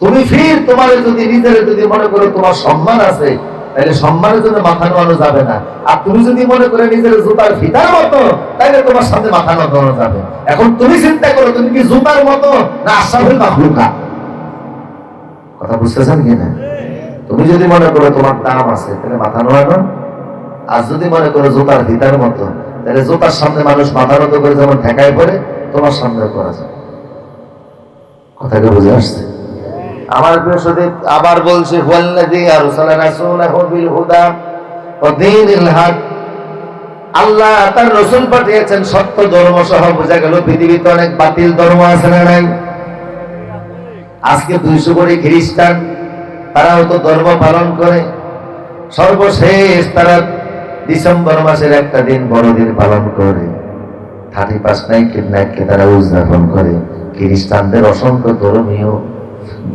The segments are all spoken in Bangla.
তুমি ফির তোমার যদি, নিজের যদি মনে করো তোমার সম্মান আছে তাহলে সম্মানের জন্য মাথা নোয়ানো যাবে না। আর তুমি যদি মনে করে নিজের জুতার ফিতার মতো তাহলে তোমার সামনে মাথা নোয়ানো যাবে। এখন তুমি চিন্তা করো, তুমি কি জুতার মতো না আশাফের মাহলুকা কথা বুঝতেছেন কি না? তুমি যদি মনে করো তোমার দাম আছে তাহলে মাথা নোয়ানো। আর যদি মনে করো জুতার ফিতার মতো তাহলে জুতার সামনে মানুষ মাথা নত করে যেমন ঠেকায় পড়ে, তোমার সামনে করা যাবে। কথাকে বুঝে আসছে? আমার প্রিয় আবার বলছে আল্লাহ তার রাসূল পাঠিয়েছেন, সত্য ধর্ম সহ বোঝা গেল, পৃথিবীতে অনেক বাতিল ধর্ম আছে না নাই? আজকে দুইশো কোটি খ্রিস্টান, তারাও তো ধর্ম পালন করে। সর্বশেষ তারা ডিসেম্বর মাসের একটা দিন বড়দিন পালন করে। থার্টি ফার্স্ট নাইট নাইটকে তারা উদযাপন করে। খ্রিস্টানদের অসংখ্য ধর্মীয়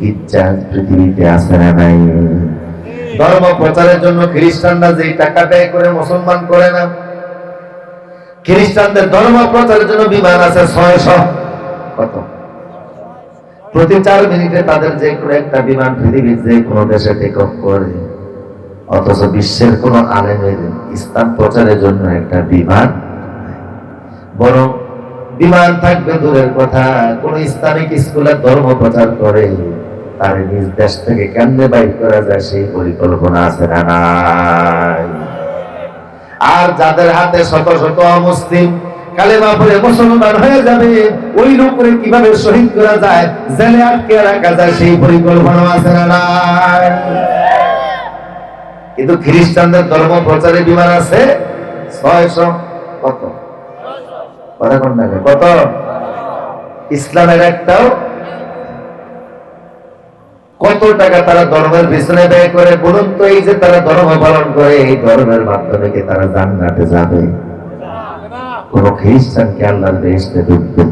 গির্জা পৃথিবীতে আছে না নাই। ধর্ম প্রচারের জন্য খ্রিস্টানরা যে টাকা ব্যয় করে মুসলমান করে না, খ্রিস্টানদের ধর্ম প্রচারের জন্য বিমান আছে ছয়শো। কত? প্রতি চার মিনিটে তাদের যে কোনো একটা বিমান পৃথিবীর যে কোনো দেশে টেক অফ করে। অথচ বিশ্বের কোন আলেমের ইসলাম প্রচারের জন্য একটা বিমান। বরং বিমান থাকবে দূরের কথা, কোন ইসলামিক স্কুলের ধর্ম প্রচার করে। তার নিজ দেশ থেকে কেমনে বাইর করা যায় সেই পরিকল্পনা আছে না নাই? আর যাদের হাতে শত শত অমুসলিম কালেমা পড়ে মুসলমান হয়ে যাবে, ওই লোকের কীভাবে শহীদ করা যায়, জেলে আটকে রাখা যায় সেই পরিকল্পনা আছে না নাই? কিন্তু খ্রিস্টানদের ধর্ম প্রচারে বিমান আছে ছয়শো কত? কত? ইসলামের একটাও কত টাকা তারা ধর্মের পিছনে ব্যয় করে? বলুন তো, এই যে তারা ধর্ম পালন করে, এই ধর্মের মাধ্যমে কি তারা জান্নাতে যাবে? কোন খ্রিস্টান কে আল্লাহর বেহেশতে ঢুকবে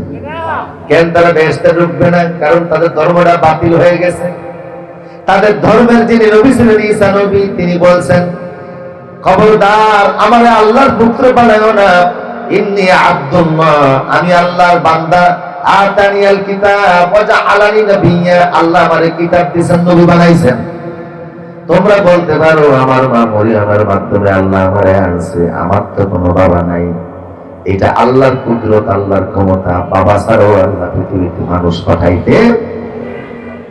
কেন তারা বেহেশতে ঢুকবে না? কারণ তাদের ধর্মটা বাতিল হয়ে গেছে। তাদের ধর্মের যিনি নবী ছিলেন ঈসা নবী, তিনি বলছেন, খবরদার, আমার আল্লাহর পুত্র বানায়ো না। ইন্নি আব্দুল্লাহ, আমি আল্লাহর বান্দা আতানিয়াল কিতাব ওয়া জাআলানি নাবিয়্যা। আল্লাহ আমারে কিতাব দিয়েছেন, নবী বানাইছেন। তোমরা বলতে পারো, আমার মা মরিয়মের মাধ্যমে আল্লাহ আমারে আনছে, আমার তো কোনো বাবা নাই। এটা আল্লাহর কুদরত, আল্লাহর ক্ষমতা, বাবা ছাড়াও আল্লাহ পৃথিবীতে মানুষ পাঠাইতে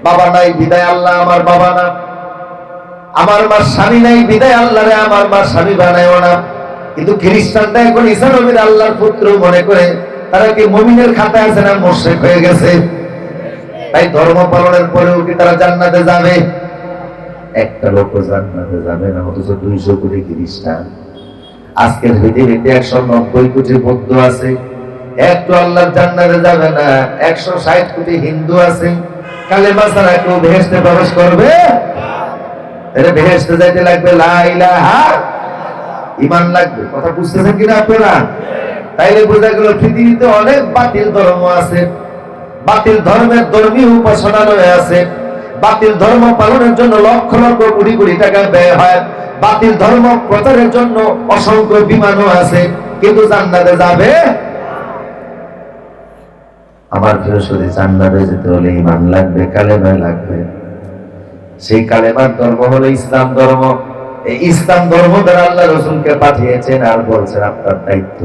বাবা নাই, বিদায় আল্লাহ আমার বাবা না। আমার মার স্বামী নাই, বিদায় আল্লাহ রে, আমার মার স্বামী বানায়ও না। কিন্তু খ্রিস্টানটা এখন ঈসা নবীর আল্লাহর পুত্র মনে করে তারা কি মুমিনের খাতায় আছে না মোশেক হয়ে গেছে? তাই ধর্ম পালনের পরেও কি তারা জান্নাতে যাবে? একটা লোক জান্নাতে যাবে না, অথচ দুইশো কোটি খ্রিস্টান। আজকের পৃথিবীতে একশো নব্বই কোটি বৌদ্ধ আছে, একটু আল্লাহর জান্নাতে যাবে না, একশো ষাট কোটি হিন্দু আছে। কালেমা ছাড়া কেউ ভেসতে প্রবেশ করবে? এটা ভেসতে যাইতে লাগবে লা ইলাহা ইমান লাগবে? কথা বুঝতেছেন কিনা আপনারা? তাইলে বোঝা গেল পৃথিবীতে অনেক বাতিল ধর্ম আছে। বাতিল ধর্মের ধর্মীয় উপাসনালয় আছে। বাতিল ধর্ম পালনের জন্য লক্ষ লক্ষ কোটি কোটি টাকা ব্যয় হয়। বাতিল ধর্ম প্রচারের জন্য অসংখ্য বিমানও আছে। কিন্তু জান্নাতে যাবে? আমার বৃহস্পতি জান্নাতে যেতে হলে ইমান লাগবে কালেমা লাগবে। সেই কালেমার ধর্ম হলো ইসলাম ধর্ম। এই ইসলাম ধর্ম দ্বারা আল্লাহ রসুলকে পাঠিয়েছেন আর বলছেন আপনার দায়িত্ব।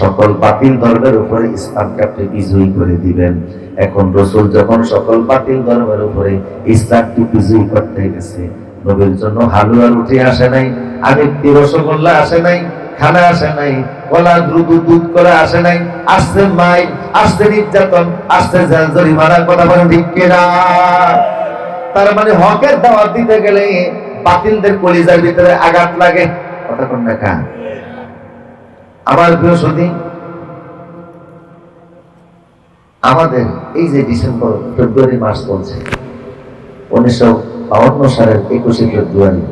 সকল বাতিল ধর্মের উপরে ইসলামকে আপনি বিজয়ী করে দিবেন। এখন রসুল যখন সকল বাতিল ধর্মের উপরে ইসলামকে বিজয়ী করতে গেছে, নবীর জন্য হালুয়া রুটি আসে নাই আমিত্তি রসগোল্লা আসে নাই, খানা আসে নাই, কলা দ্রুত দুধ আসে নাই মাই নির্যাতন, আসছে জরিমানা কথা ঠিক তার মানে হকের দাওয়াত দিতে গেলে বাতিলদের কলিজার ভিতরে আঘাত লাগে। কথা কোন দেখা আমার সতী আমাদের এই যে ডিসেম্বর, ফেব্রুয়ারি মাস চলছে, উনিশশো বাউন্ন সালের একুশে ফেব্রুয়ারি,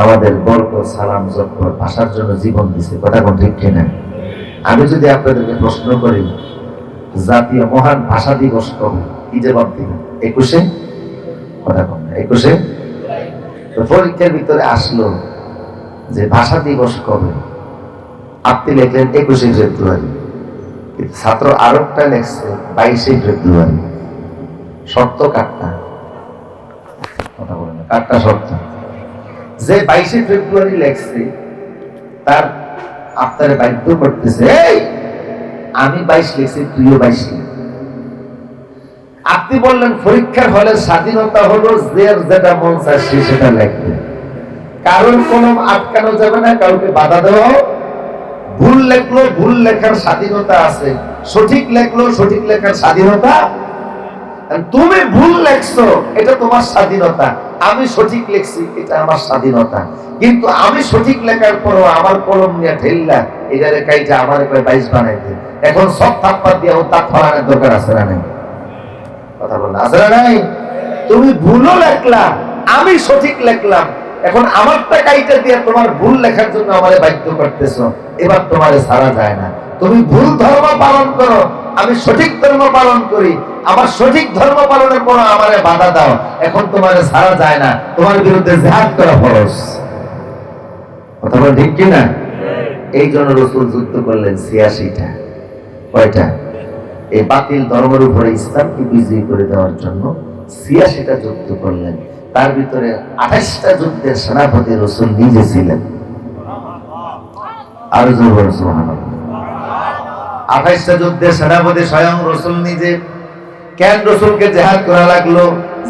আমাদের গল্প, সালাম, জব্বর, ভাষার জন্য জীবন দিছে, কথা কোন ঠিক কিনা? আমি যদি আপনাদেরকে প্রশ্ন করি, জাতীয় মহান ভাষা দিবস কবে? কি জবাব দিবেন? একুশে? কথা কম একুশে? পরীক্ষার ভিতরে আসলো যে ভাষা দিবস কবে? আপনি লিখলেন একুশে ফেব্রুয়ারি। কিন্তু ছাত্র আরেকটা লেখছে বাইশে ফেব্রুয়ারি। শর্ত কাটটা কথা বলে না কাটটা শর্ত? যে বাইশে ফেব্রুয়ারি লেখছে, তার আপনারে বাধ্য করতেছে আমি বাইশ লিখছি, তুইও বাইশ আপনি বললেন, পরীক্ষার হলে স্বাধীনতা হলো যে যেটা মন চায় সেটা লেখবে। কারণ কোনো আটকানো যাবে না, কাউকে বাধা দেওয়া ভুল লেখলো, ভুল লেখার স্বাধীনতা আছে। সঠিক লেখলো, সঠিক লেখার স্বাধীনতা? তুমি ভুল লেখছো, এটা তোমার স্বাধীনতা। আমি সঠিক লেখছি, এটা আমার স্বাধীনতা। কিন্তু আমি সঠিক লেখার পরও আমার কলম নিয়ে ঠেললা এটারে কাইটা আমার কয় বাইশ বানাইতে এখন সব থাপ্পা দিয়ে তাপ ফলানোর দরকার আছে না নাই? কথা বললাম, আছে না নাই? তুমি ভুলও লেখলা, আমি সঠিক লেখলাম। এখন আমারটা কাইটা দিয়ে তোমার ভুল লেখার জন্য আমারে বাধ্য করতেছো, এবার তোমারে সারা যায় না। তুমি ভুল ধর্ম পালন করো, আমি সঠিক ধর্ম পালন করি, আমার সঠিক ধর্ম পালনের পর আমারে বাধা দাও, এখন তোমারে সারা যায় না, তোমার বিরুদ্ধে জেহাদ করা ফরজ। কথা ঠিক কিনা? এই জন্য রসুল যুদ্ধ করলেন ছিয়াশিটা। কয়টা? এই বাতিল ধর্মের উপরে ইসলামকে বিজয়ী করে দেওয়ার জন্য ছিয়াশিটা যুক্ত করলেন। তার ভিতরে আঠাশটা যুদ্ধের সেনাপতি রসুল নিজে ছিলেন। আরও আঠাশটা যুদ্ধের সেনাপতি স্বয়ং রসুল নিজে। কেন রসুলকে জেহাদ করা লাগল?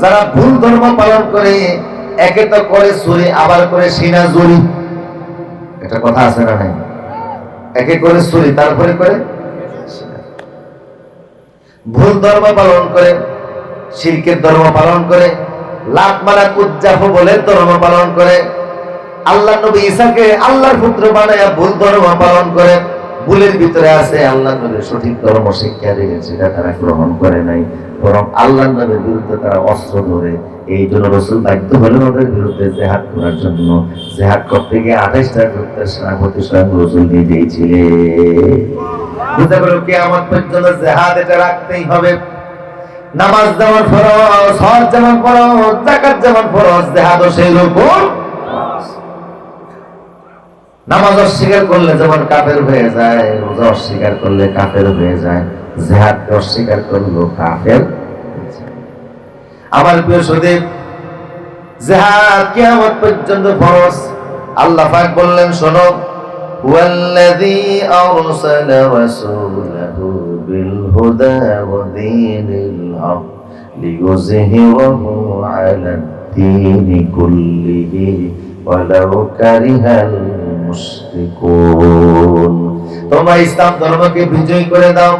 যারা ভুল ধর্ম পালন করে, একে তো করে চুরি আবার করে সিনা জুরি এটা কথা আছে না নাই? একে করে চুরি তারপরে করে ভুল ধর্ম পালন করে, শিরকের ধর্ম পালন করে লাভ মারা কুজ্জাফ বলে ধর্ম পালন করে। আল্লাহ নবী ঈসাকে আল্লাহর পুত্র বানায়া ভুল ধর্ম পালন করে। ভুলের ভিতরে আছে আল্লাহ নবীর সঠিক ধর্ম শিক্ষা দিয়েছে সেটা তারা গ্রহণ করে নাই। বরং আল্লাহ নবীর বিরুদ্ধে তারা অস্ত্র ধরে এই জন্য রসুল বাধ্য হলেন ওদের বিরুদ্ধে জেহাদ করার জন্য। জেহাদ করতে গিয়ে আঠাশটা যুদ্ধের সেনাপতি স্বয়ং রসুল নিজেই ছিলেন বুঝতে পারো কি আমার পর্যন্ত জেহাদ এটা রাখতেই হবে। নামাজ যেমন ফরজ, হজ যেমন ফরজ জাকাত যেমন ফরজ জেহাদও সেই রকম নামাজ। অস্বীকার করলে যেমন কাফের হয়ে যায়, রোজা অস্বীকার করলে কাফের হয়ে যায়, জেহাদ অস্বীকার করল কাফের আমার প্রিয় সুদীপ, জেহাদ কিয়ামত পর্যন্ত ফরজ। আল্লাহ পাক বললেন, শোনো والذي أرسل رسوله بالهدى ودين الحق ليظهره على الدين كله ولو كره المشركون তোমরা ইসলাম ধর্মকে বিজয় করে দাও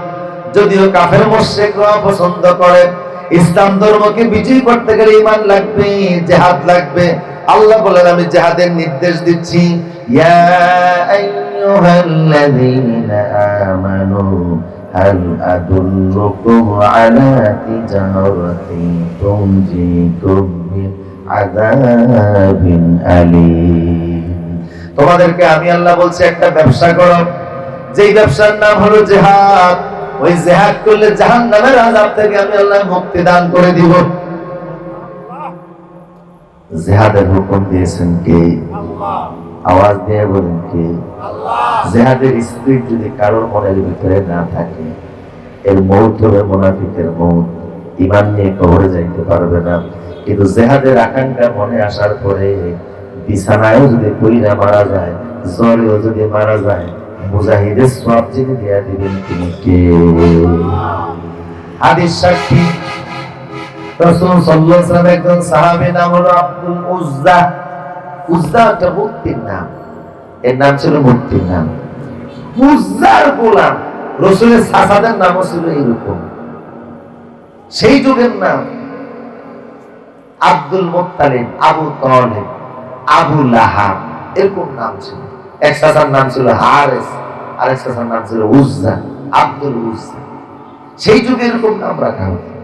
যদিও কাফের মুশরিকরা পছন্দ করে ইসলাম ধর্মকে বিজয় করতে গেলে ঈমান লাগবে জিহাদ লাগবে আল্লাহ বলেন আমি জিহাদের নির্দেশ দিচ্ছি ইয়া আইয়ুহাল্লাযীনা আমানু هل أدلكم على تجارة تنجيكم من عذاب أليم তোমাদেরকে আমি আল্লাহ বলছি একটা ব্যবসা করো যেই ব্যবসার নাম হলো জেহাদ ওই জেহাদ করলে জাহান নামের আজাব থেকে আমি আল্লাহ মুক্তি দান করে দিব জেহাদের হুকুম দিয়েছেন কে? আওয়াজ দিয়ে বলেন কে? জেহাদের স্পিড যদি কারোর মনের ভিতরে না থাকে, এর মৌত হবে মোনাফিকের মৌত। ইমান নিয়ে কবরে যাইতে পারবে না। কিন্তু জেহাদের আকাঙ্ক্ষা মনে আসার পরে বিছানায়ও যদি কইরা মারা যায়, জ্বরেও যদি মারা যায়, মুজাহিদের সব যিনি দেয়া দিবেন তিনি কে? হাদিস সাক্ষী একজন নাম হলো আব্দুল উজ্জা। উজ্জা একটা মূর্তির নাম। এর নাম ছিল মূর্তির নাম। উজ্জার গোলাম। রসুলের সাসাদের নামও ছিল এরকম সেই যুগের নাম আব্দুল মোত্তালিব, আবু তলেব, আবু লাহাব, এরকম নাম ছিল। এক সাসার নাম ছিল হারেস আর এক সাসার নাম ছিল উজ্জা, আব্দুল উজ্জা। সেই যুগে এরকম নাম রাখা হতো।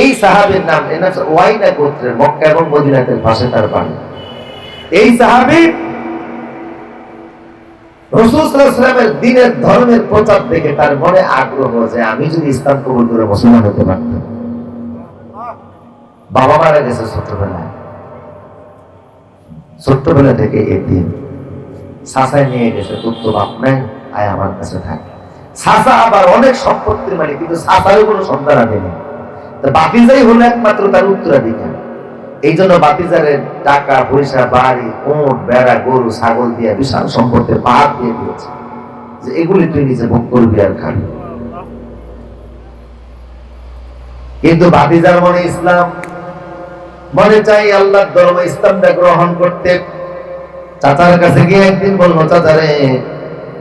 এই সাহাবের নাম এর ওয়াইনা গোত্রের মক্কা এবং মদিনাতের পাশে তার বাড়ি। এই সাহাবী রসুল সাল্লামের দিনের ধর্মের প্রচার দেখে তার মনে আগ্রহ যে আমি যদি ইসলাম কবুল করে মুসলমান হতে পারতাম। বাবা মারা গেছে ছোট্টবেলায়। ছোট্টবেলা থেকে এদিন সাসায় নিয়ে গেছে, তোর বাপ নাই, আয় আমার কাছে থাকে। সাসা আবার অনেক সম্পত্তির মালিক, কিন্তু সাসারও কোনো সন্তান আনেনি বাতিজাই হলো একমাত্র তার উত্তরাধিকার। এই জন্য বাতিজারের টাকা, পয়সা, বাড়ি, উঁট বেড়া গরু, ছাগল দিয়ে বিশাল সম্পত্তির পাহাড় দিয়ে দিয়েছে। যে এগুলি তুই নিজে ভোগ করবি আর খাবি। কিন্তু বাতিজার মনে ইসলাম, মনে চাই আল্লাহ ধর্ম ইসলামটা গ্রহণ করতে। চাচার কাছে গিয়ে একদিন বলল চাচা রে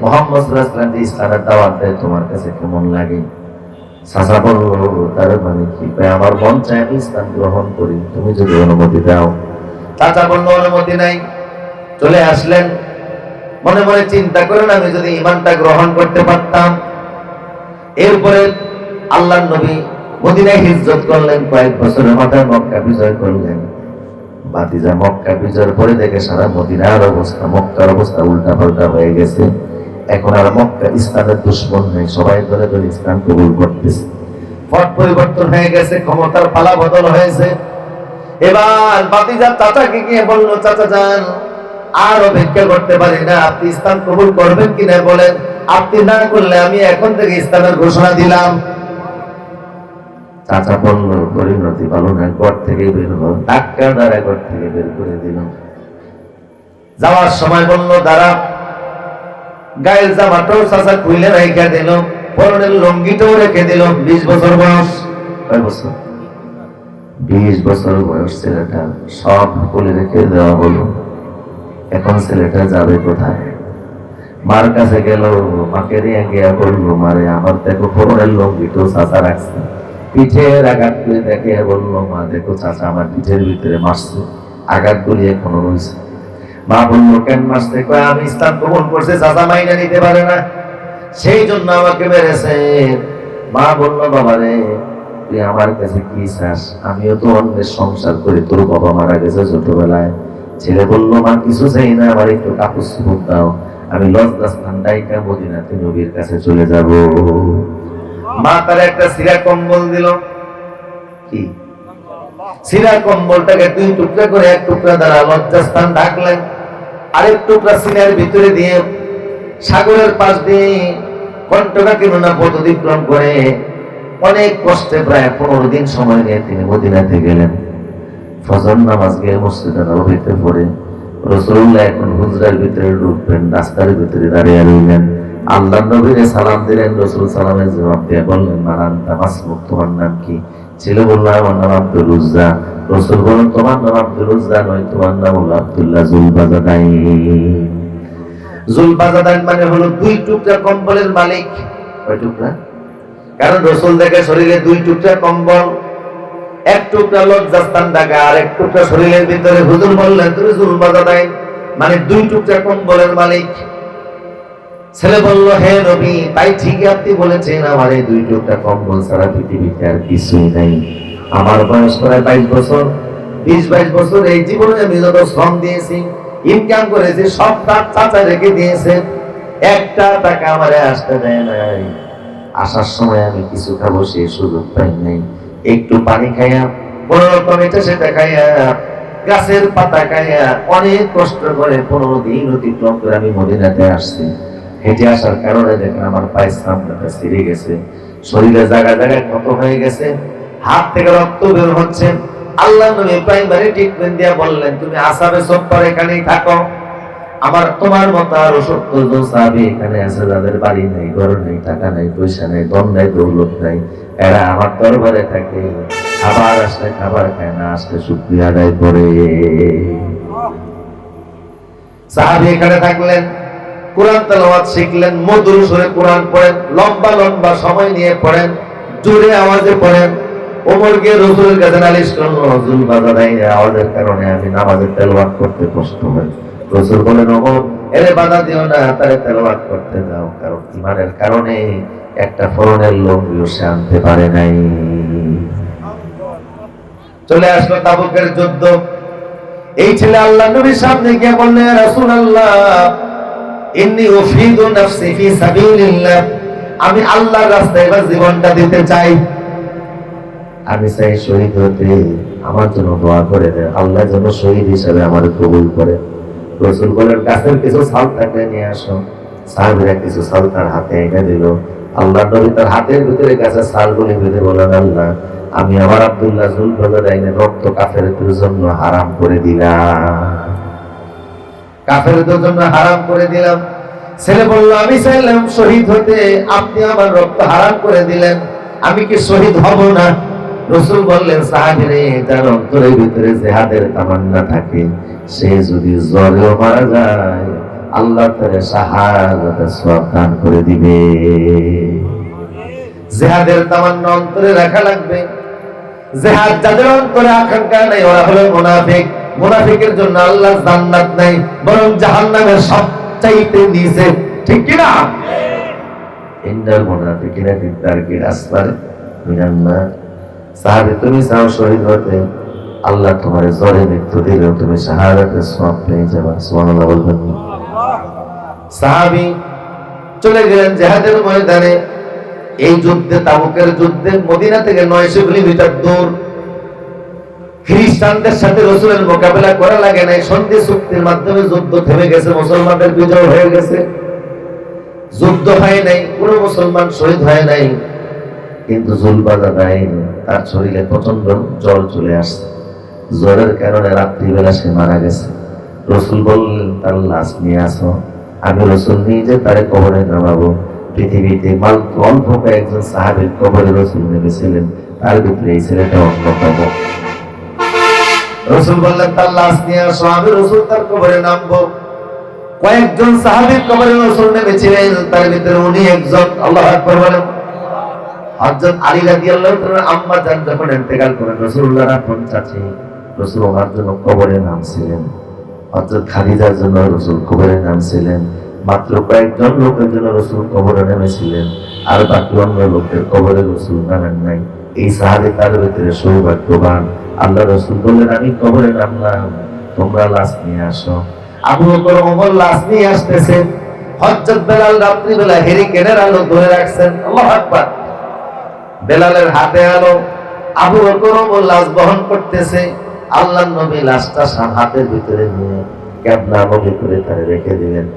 মোহাম্মদ ইসলামের দাওয়াত দেয়, তোমার কাছে কেমন লাগে? চাচা বলল তার মানে কি? আমার মন চায় আমি ইসলাম গ্রহণ করি। তুমি যদি অনুমতি দাও। চাচা বলল, অনুমতি নাই। চলে আসলেন। মনে মনে চিন্তা করেন, আমি যদি ইমানটা গ্রহণ করতে পারতাম। এরপরে আল্লাহ নবী মদিনায় হিজরত করলেন। কয়েক বছরের মাথায় মক্কা বিজয় করলেন। বাতিজা মক্কা বিজয়ের পরে দেখে সারা মদিনার অবস্থা, মক্কার অবস্থা উল্টা পাল্টা হয়ে গেছে। এখন আর মক্কা ইসলামের দুশ্মন নেই, সবাই ধরে ধরে ইসলাম কবুল করতেছে। পট পরিবর্তন হয়ে গেছে, ক্ষমতার পালা বদল হয়েছে। এবার বাতিজা চাচাকে গিয়ে বলল, চাচা যান, আর অপেক্ষা করতে পারি না, আপনি ইসলাম কবুল করবেন কিনা বলেন। আপনি না করলে আমি এখন থেকে ইসলামের ঘোষণা দিলাম। চাচা বলল পরিণতি ভালো না ঘর থেকে বের হো ধাক্কা দ্বারা ঘর থেকে বের করে দিল যাওয়ার সময় বলল, দাঁড়া গায়ের জামাটাও চাচা খুইলে রেখে দিল, পরনের লঙ্গিটাও রেখে দিল, বিশ বছর বয়স। কয় বছর? বিশ বছর বয়স, ছেলেটা সব খুলে রেখে দেওয়া হলো। এখন ছেলেটা যাবে কোথায়? মার কাছে গেল, মাকে নিয়ে গিয়া বলল, মারে, আমার দেখো পরনের লঙ্গিটাও চাচা রাখছে। পিঠের আঘাত করে দেখে বলল, মা, দেখো চাচা আমার পিঠের ভিতরে মারছে, আঘাত গুলি এখনও রয়েছে। মা বলল কেন মারছে কয় আমি ইসলাম করছে, চাচা মাইনা নিতে পারে না। সেই জন্য আমাকে মেরেছে। মা বলল আমিও তো অন্যের সংসার তোর বাবা মারা গেছে ছোটবেলায়। ছেলে বলল, মা, কিছু চাই না, আমার একটু কাপড় দাও। আমি লজ্জা স্থান ডাইকা নবীর কাছে চলে যাব। মা তার একটা সিরা কম্বল দিল। কি? সিরা কম্বলটাকে দুই টুকরা করে এক টুকরা দ্বারা লজ্জাস্থান ঢাকলেন। আরেক টুকরা সিনার ভিতরে দিয়ে সাগরের পাশ দিয়ে কণ্ঠকা কিনুনা পথ অতিক্রম করে অনেক কষ্টে প্রায় পনেরো দিন সময় নিয়ে তিনি মদিনাতে গেলেন। ফজর নামাজ গিয়ে মসজিদে নবীতে পড়ে রসুল্লাহ এখন হুজরার ভিতরে ঢুকবেন, রাস্তার ভিতরে দাঁড়িয়ে রইলেন। আল্লাহ নবীরে সালাম দিলেন, রসুল সালামের জবাব দিয়ে বললেন, মারান, তামাস তোমার নাম কি ছেলে বলল, আমার নাম আব্দুল উজ্জা রসুল বললেন তোমার নাম আব্দুল উজ্জা নয়, তোমার নাম হলো আব্দুল্লাহ জুলবাজাদাই জুলবাজাদাই মানে হলো দুই টুকরা কম্বলের মালিক। কয় টুকরা? কারণ রসুল দেখে শরীরে দুই টুকরা কম্বল, এক টুকরা লজ্জাস্থান ঢাকা আর এক টুকরা শরীরের ভিতরে হুজুর বললেন, তুমি জুলবাজাদাই মানে দুই টুকরা কম্বলের মালিক। ছেলে বলল, হে নবী, তাই ঠিকই আপনি বলেছেন, আমার এই দুই টুকরা কম্বল ছাড়া পৃথিবীতে আর কিছুই নাই। আমার বয়স প্রায় বাইশ বছর। বিশ বাইশ বছর এই জীবনে আমি যত শ্রম দিয়েছি ইনকাম করেছি, সব তার চাচা রেখে দিয়েছে। একটা টাকা আমারে আসতে দেয় নাই। আসার সময় আমি কিছু খাব সে সুযোগ পাই নাই। একটু পানি খাইয়া কোন রকম এটা সেটা খাইয়া, গাছের পাতা খাইয়া, অনেক কষ্ট করে পনেরো দিন অতিক্রম করে আমি মদিনাতে আসছি। হেঁটে আসার কারণে দেখেন আমার পায়ের সামনেটা ছিঁড়ে গেছে। শরীরে জায়গা জায়গায় ক্ষত হয়ে গেছে। হাত থেকে রক্ত বের হচ্ছে। আল্লাহ নবী প্রাইমারি ট্রিটমেন্ট দিয়ে বললেন, তুমি আসামে সত্তর এখানেই থাকো। আমার তোমার মতো আরও সত্তর জন সাহাবী এখানে আছে, যাদের বাড়ি নেই, ঘর নেই, টাকা নেই, পয়সা নেই দম নেই, দৌলত নেই। এরা আমার দরবারে থাকে। খাবার আসলে খাবার খায় না, আসলে শুক্রিয়া আদায় করে। সাহাবী এখানে থাকলেন। কোরআন তেলাওয়াত শিখলেন, মধুর সুরে কোরআন পড়েন, লম্বা লম্বা সময় নিয়ে পড়েন, জোরে আওয়াজে পড়েন। রসুলের কাছে নালিশ রসুল আওয়াজের কারণে আমি নামাজের করতে রসুল বলেন ওমর বাধা দিও না করতে কারণ ইমানের কারণে একটা ফরনের সে আনতে পারে নাই। চলে আসলো তাবুকের যুদ্ধ। এই ছেলে আল্লাহ নবীর সামনে গিয়ে বললেন আল্লাহ আমি আল্লাহর রাস্তায় এবার জীবনটা দিতে চাই। আমি চাই শহীদ হতে। আমার জন্য দোয়া করে দেন আল্লাহ যেন শহীদ হিসেবে আমার কবুল করে। রসুল বলেন গাছের কিছু ছাল থাকলে নিয়ে আসো। কিছু ছাল তার হাতে এনে দিল। আল্লাহ নবী তার হাতের ভিতরে বেঁধে বলেন, আল্লাহ, আমি আমার আব্দুল্লাহ জুলফাজার আইনে রক্ত কাফের জন্য হারাম করে দিলাম। কাফেরদের জন্য হারাম করে দিলাম। ছেলে বলল, আমি চাইলাম শহীদ হতে। আপনি আমার রক্ত হারাম করে দিলেন। আমি কি শহীদ হব না? রসুল বললেন, সাহাবিরে যার অন্তরের ভিতরে জেহাদের তামান্না থাকে। সে যদি জ্বরেও মারা যায়, আল্লাহ তারে শাহাদাতের সব দান করে দিবে। জেহাদের তামান্না অন্তরে রাখা লাগবে। জেহাদ যাদের অন্তরে আকাঙ্ক্ষা নেই, ওরা হলো মুনাফিক। মুনাফিকের জন্য আল্লাহ জান্নাত নাই, বরং জাহান্নামের সবচাইতে নিচে। ঠিক কি না ইন্নাল মুনাফিকিনা ফি দারকিল আসফাল মিনান নার। সাহাবী, তুমি চাও শহীদ হতে। আল্লাহ তোমার জ্বরে মৃত্যু দিলেও তুমি শাহাদাতের সওয়াব পেয়ে যাবে। সুবহানাল্লাহ বলবেন। সাহাবী চলে গেলেন জেহাদের ময়দানে। এই যুদ্ধে, তাবুকের যুদ্ধে মদিনা থেকে নয়শো কিলোমিটার দূর খ্রিস্টানদের সাথে রসুলের মোকাবেলা করা লাগে নাই। সন্ধি চুক্তির মাধ্যমে যুদ্ধ থেমে গেছে, মুসলমানদের বিজয় হয়ে গেছে। যুদ্ধ হয় নাই, কোনো মুসলমান শহীদ হয় নাই। কিন্তু জুলবাজা দেয় তার শরীরে প্রচণ্ড জল চলে আসছে। জ্বরের কারণে রাত্রিবেলা সে মারা গেছে। রসুল বললেন, তার লাশ নিয়ে আসো। আমি রসুল নিয়ে যে তারে কবরে নামাবো। পৃথিবীতে মাল অল্প কয়েকজন সাহাবের কবরে রসুল নেমেছিলেন। তার ভিতরে এই ছেলেটা অন্যতম। রসুল বললেন, তার লাশ নিয়ে আসো, আমি রসুল তার কবরে নামবো। কয়েকজন সাহাবীর কবরে রসুল নেমেছিলেন, তার ভিতরে উনি একজন, আল্লাহ আকবর বলেন। হযরত আলী রাদিয়াল্লাহু তাআলা আম্মা জান যখন ইন্তেকাল করেন, রাসূলুল্লাহ আপন চাচি রাসূল ওনার জন্য কবরে নামছিলেন। হযরত খাদিজার জন্য রাসূল কবরে নামছিলেন। মাত্র কয়েকজন লোকের জন্য রাসূল কবরে নেমেছিলেন। আর বাকি অন্য লোকদের কবরে রাসূল নামেন নাই। এই সাহাবী তার ভিতরে সৌভাগ্যবান। আল্লাহ রাসূল বললেন, আমি কবরে নামলাম, তোমরা লাশ নিয়ে আসো। আবু বকর ওমর লাশ নিয়ে আসতেছে। হযরত বেলাল রাত্রিবেলা হেরিকেনের আলো ধরে রাখছেন। আল্লাহু আকবার। বেলালের হাতে আলো। আবু বকর ওমর লাশ বহন করতেছে। আল্লাহ নবী লাশটা হাতের ভিতরে নিয়ে ক্যাবলা নবী করে তারে রেখে দিলেন।